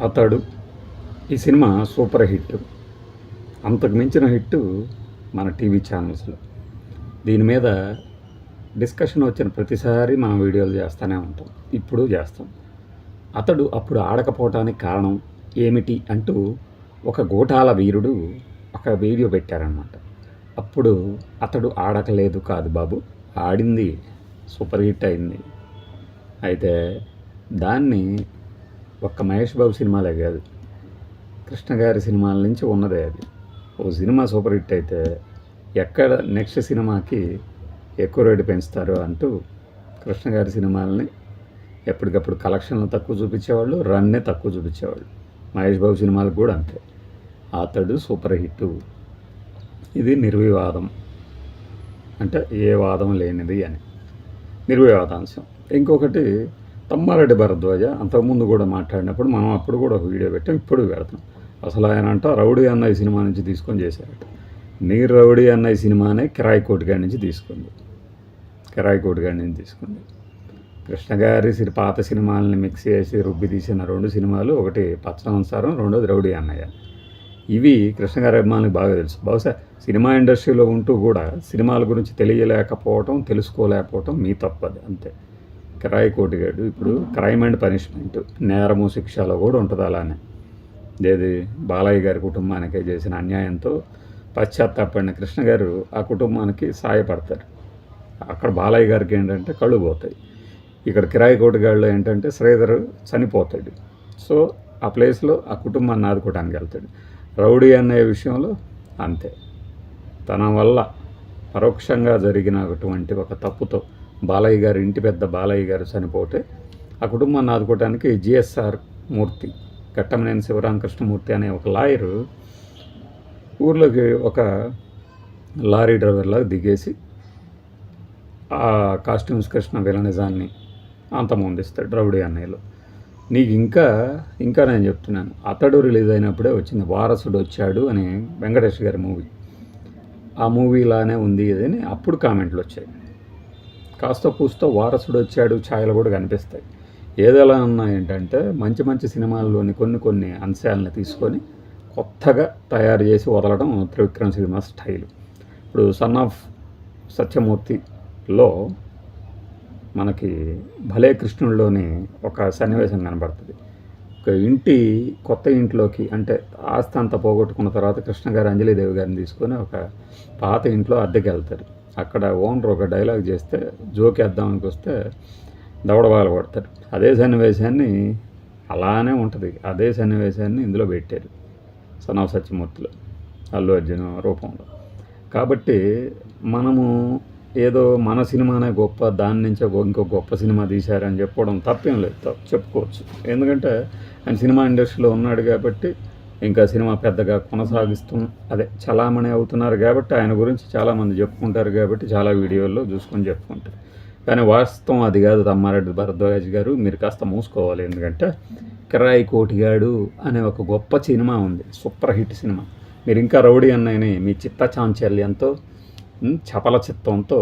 అతడు ఈ cinema super hit. అంతకు మించిన హిట్ మన టీవీ ఛానల్స్లో. దీని మీద డిస్కషన్ వచ్చిన ప్రతిసారి మనం వీడియోలు చేస్తూనే ఉంటాం. ఇప్పుడు చేస్తాం. అతడు అప్పుడు ఆడకపోవటానికి కారణం ఏమిటి అంటూ ఒక గోటాల వీరుడు ఒక వీడియో పెట్టారనమాట అప్పుడు అతడు ఆడకలేదు కాదు బాబు ఆడింది సూపర్ హిట్ అయింది. అయితే దాన్ని ఒక్క మహేష్ బాబు సినిమాలే కాదు. కృష్ణ గారి సినిమాల నుంచి ఉన్నదే అది. ఓ సినిమా సూపర్ హిట్ అయితే ఎక్కడ నెక్స్ట్ సినిమాకి ఎక్కువ రేటు పెంచుతారు అంటూ కృష్ణ గారి సినిమాలని ఎప్పటికప్పుడు కలెక్షన్లు తక్కువ చూపించేవాళ్ళు రన్నే తక్కువ చూపించేవాళ్ళు. మహేష్ బాబు సినిమాలు కూడా అంతే. అతడు సూపర్ హిట్ ఇది నిర్వివాదం. అంటే ఏ వాదం లేనిది అని. నిర్వివాదాంశం. ఇంకొకటి తమ్మారెడ్డి భరద్వాజ అంతకుముందు కూడా మాట్లాడినప్పుడు మనం అప్పుడు కూడా ఒక వీడియో పెట్టాం ఇప్పుడు పెడతాం. అసలు ఆయన అంట రౌడీ అన్నయ్య సినిమా నుంచి తీసుకొని చేశారట. నీ రౌడీ అన్నయ్య సినిమానే కిరాయి కోటిగాడి నుంచి తీసుకుంది. కిరాయి కోటిగాడి నుంచి తీసుకుంది. కృష్ణ గారి పాత సినిమాలని మిక్స్ చేసి రుబ్బి తీసిన రెండు సినిమాలు ఒకటి పచ్చనంసారం రెండోది రౌడీ అన్నయ్య. ఇవి కృష్ణగారి అభిమానులకు బాగా తెలుసు. బహుశా సినిమా ఇండస్ట్రీలో ఉంటూ కూడా సినిమాల గురించి తెలియలేకపోవటం తెలుసుకోలేకపోవటం మీ తప్పది అంతే. కిరాయి కోటిగాడు ఇప్పుడు క్రైమ్ అండ్ పనిష్మెంట్ నేరము శిక్షలో కూడా ఉంటుంది అలానే. ఏది బాలయ్య గారి కుటుంబానికి చేసిన అన్యాయంతో పశ్చాత్తాపడిన కృష్ణ గారు ఆ కుటుంబానికి సాయపడతారు. అక్కడ బాలయ్య గారికి ఏంటంటే కళ్ళు పోతాయి. ఇక్కడ కిరాయి కోటిగాళ్ళు ఏంటంటే శ్రీధర్ చనిపోతాడు. సో ఆ ప్లేస్లో ఆ కుటుంబాన్ని ఆదుకోవడానికి వెళ్తాడు. రౌడీ అనే విషయంలో అంతే. తన వల్ల పరోక్షంగా జరిగినటువంటి ఒక తప్పుతో బాలయ్య గారు ఇంటి పెద్ద బాలయ్య గారు చనిపోతే ఆ కుటుంబాన్ని ఆదుకోవడానికి జిఎస్ఆర్ మూర్తి ఘట్టమనేని శివరామకృష్ణమూర్తి అనే ఒక లాయరు ఊర్లోకి ఒక లారీ డ్రైవర్లాగా దిగేసి ఆ కాస్ట్యూమ్స్ కృష్ణ విలనిజాన్ని అంతమొందిస్తాడు రౌడీ అన్నయ్యలో. నీకు ఇంకా ఇంకా నేను చెప్తున్నాను. అతడు రిలీజ్ అయినప్పుడే వచ్చింది వారసుడు వచ్చాడు అని వెంకటేష్ గారి మూవీ. ఆ మూవీ ఇలానే ఉంది అని అప్పుడు కామెంట్లు వచ్చాయి. కాస్త పూస్తో వారసుడు వచ్చాడు ఛాయలు కూడా కనిపిస్తాయి. ఏదెలా ఉన్నా ఏంటంటే మంచి మంచి సినిమాల్లోని కొన్ని కొన్ని అంశాలను తీసుకొని కొత్తగా తయారు చేసి వదలడం త్రివిక్రమ్ సినిమా స్టైల్. ఇప్పుడు సన్ ఆఫ్ సత్యమూర్తిలో మనకి భలే కృష్ణుడిలోని ఒక సన్నివేశం కనబడుతుంది. ఒక ఇంటి కొత్త ఇంట్లోకి అంటే ఆస్తి అంతా పోగొట్టుకున్న తర్వాత కృష్ణ గారు అంజలిదేవి గారిని తీసుకొని ఒక పాత ఇంట్లో అద్దెకి వెళ్తారు అక్కడ ఓనర్ ఒక డైలాగ్ చేస్తే జోకేద్దామనికి వస్తే దవడబాలు పడతారు అదే సన్నివేశాన్ని అలానే ఉంటుంది. అదే సన్నివేశాన్ని ఇందులో పెట్టారు సనవ ఆఫ్ సత్యమూర్తిలో అల్లు అర్జున్ రూపంలో. కాబట్టి మనము ఏదో మన సినిమానే గొప్ప దాని నుంచే ఇంకో గొప్ప సినిమా తీశారని చెప్పుకోవడం తప్పేం లేదు. చెప్పుకోవచ్చు. ఎందుకంటే ఆయన సినిమా ఇండస్ట్రీలో ఉన్నాడు కాబట్టి ఇంకా సినిమా పెద్దగా కొనసాగిస్తూ అదే చలామణి అవుతున్నారు కాబట్టి ఆయన గురించి చాలామంది చెప్పుకుంటారు కాబట్టి చాలా వీడియోల్లో చూసుకొని చెప్పుకుంటారు. కానీ వాస్తవం అది కాదు తమ్మారెడ్డి భరద్వాజ్ గారు మీరు కాస్త మూసుకోవాలి ఎందుకంటే కిరాయి కోటిగాడు అనే ఒక గొప్ప సినిమా ఉంది సూపర్ హిట్ సినిమా. మీరు ఇంకా రౌడీ అన్నయ్యని మీ చిత్త చాంచల్యంతో చపల చిత్తంతో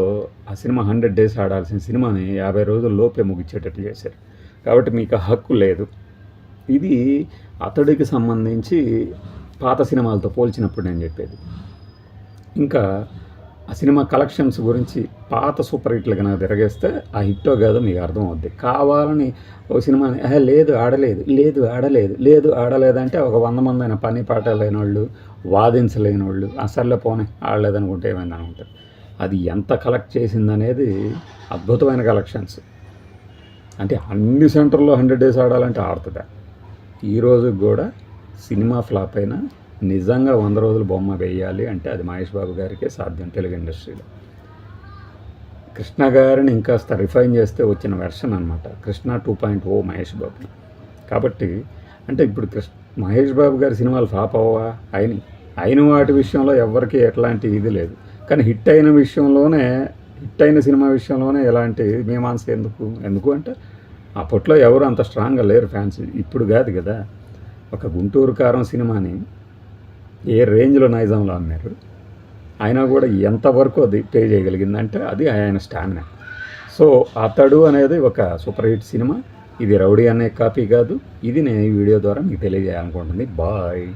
ఆ సినిమా హండ్రెడ్ డేస్ ఆడాల్సిన సినిమాని యాభై రోజుల లోపే ముగించేటట్టు చేశారు. కాబట్టి మీకు ఆ హక్కు లేదు. ఇది అతడికి సంబంధించి పాత సినిమాలతో పోల్చినప్పుడు నేను చెప్పేది. ఇంకా ఆ సినిమా కలెక్షన్స్ గురించి పాత సూపర్ హిట్లు కనుక తిరగేస్తే ఆ హిట్టో కాదో మీకు అర్థం అవుద్ది కావాలని ఒక సినిమాని లేదు ఆడలేదు లేదు ఆడలేదు లేదు ఆడలేదంటే ఒక వంద మంది అయిన పని పాట లేని వాళ్ళు వాదించలేని వాళ్ళు అసలే పోనీ ఆడలేదనుకుంటే ఏమైంది అనుకుంటారు అది ఎంత కలెక్ట్ చేసిందనేది అద్భుతమైన కలెక్షన్స్. అంటే అన్ని సెంటర్లో హండ్రెడ్ డేస్ ఆడాలంటే ఆడుతుందా? ఈ రోజు కూడా సినిమా ఫ్లాప్ అయినా నిజంగా వంద రోజులు బొమ్మ వేయాలి అంటే అది మహేష్ బాబు గారికే సాధ్యం తెలుగు ఇండస్ట్రీలో. కృష్ణ గారిని ఇంకాస్త రిఫైన్ చేస్తే వచ్చిన వెర్షన్ అనమాట Krishna two point o Mahesh Babu కాబట్టి అంటే ఇప్పుడు కృష్ణ మహేష్ బాబు గారి సినిమాలు ఫ్లాప్ అవ్వా అయిన అయిన వాటి విషయంలో ఎవరికి ఎట్లాంటి ఇది లేదు. కానీ హిట్ అయిన విషయంలోనే హిట్ అయిన సినిమా విషయంలోనే ఎలాంటి మీమాంస ఎందుకు? ఎందుకు అంటే అప్పట్లో ఎవరు అంత స్ట్రాంగ్గా లేరు ఫ్యాన్స్. ఇప్పుడు కాదు కదా ఒక గుంటూరు కారం సినిమాని ఏ రేంజ్లో నైజంలో అమ్మారు? అయినా కూడా ఎంతవరకు అది పే చేయగలిగిందంటే అది ఆయన స్టామినా. సో అతడు అనేది ఒక సూపర్ హిట్ సినిమా. ఇది రౌడీ అనే కాపీ కాదు. ఇది నేను ఈ వీడియో ద్వారా మీకు తెలియజేయాలనుకుంటుంది బాయ్.